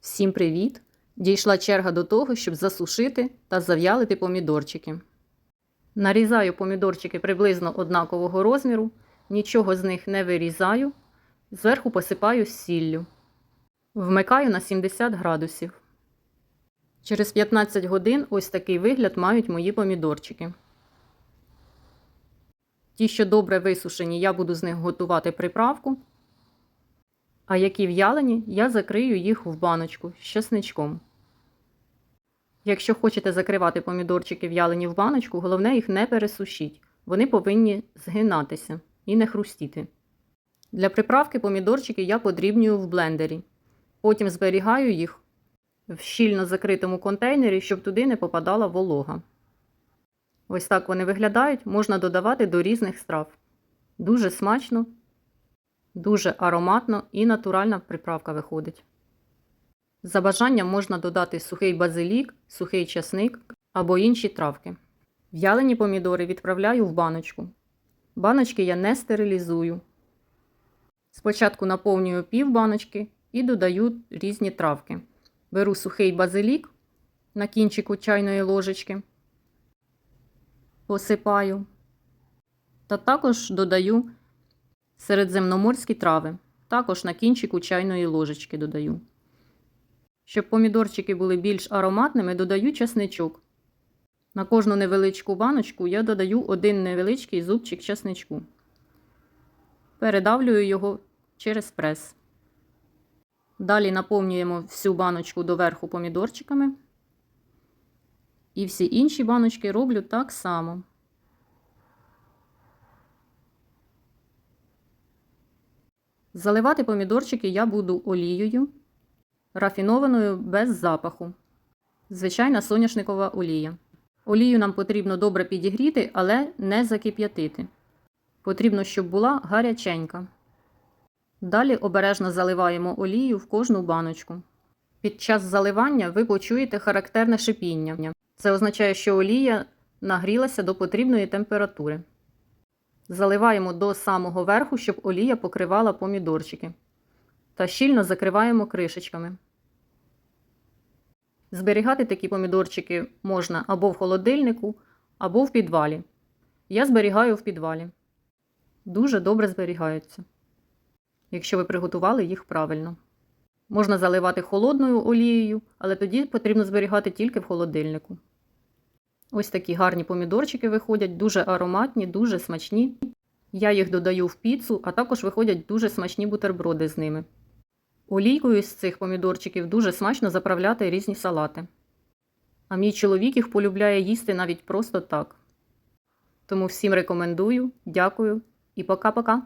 Всім привіт! Дійшла черга до того, щоб засушити та зав'ялити помідорчики. Нарізаю помідорчики приблизно однакового розміру, нічого з них не вирізаю, зверху посипаю сіллю. Вмикаю на 70 градусів. Через 15 годин ось такий вигляд мають мої помідорчики. Ті, що добре висушені, я буду з них готувати приправку. А які в'ялені, я закрию їх в баночку з чесничком. Якщо хочете закривати помідорчики в'ялені в баночку, головне їх не пересушіть. Вони повинні згинатися і не хрустіти. Для приправки помідорчики я подрібнюю в блендері. Потім зберігаю їх в щільно закритому контейнері, щоб туди не попадала волога. Ось так вони виглядають, можна додавати до різних страв. Дуже смачно, дуже ароматно і натуральна приправка виходить. За бажанням можна додати сухий базилік, сухий часник або інші травки. В'ялені помідори відправляю в баночку. Баночки я не стерилізую. Спочатку наповнюю пів баночки і додаю різні травки. Беру сухий базилік на кінчику чайної ложечки, посипаю та також додаю середземноморські трави. Також на кінчику чайної ложечки додаю. Щоб помідорчики були більш ароматними, додаю чесничок. На кожну невеличку баночку я додаю один невеличкий зубчик чесничку. Передавлюю його через прес. Далі наповнюємо всю баночку доверху помідорчиками. І всі інші баночки роблю так само. Заливати помідорчики я буду олією, рафінованою без запаху. Звичайна соняшникова олія. Олію нам потрібно добре підігріти, але не закип'ятити. Потрібно, щоб була гаряченька. Далі обережно заливаємо олію в кожну баночку. Під час заливання ви почуєте характерне шипіння. Це означає, що олія нагрілася до потрібної температури. Заливаємо до самого верху, щоб олія покривала помідорчики. Та щільно закриваємо кришечками. Зберігати такі помідорчики можна або в холодильнику, або в підвалі. Я зберігаю в підвалі. Дуже добре зберігаються, якщо ви приготували їх правильно. Можна заливати холодною олією, але тоді потрібно зберігати тільки в холодильнику. Ось такі гарні помідорчики виходять, дуже ароматні, дуже смачні. Я їх додаю в піцу, а також виходять дуже смачні бутерброди з ними. Олійкою з цих помідорчиків дуже смачно заправляти різні салати. А мій чоловік їх полюбляє їсти навіть просто так. Тому всім рекомендую, дякую і пока-пока!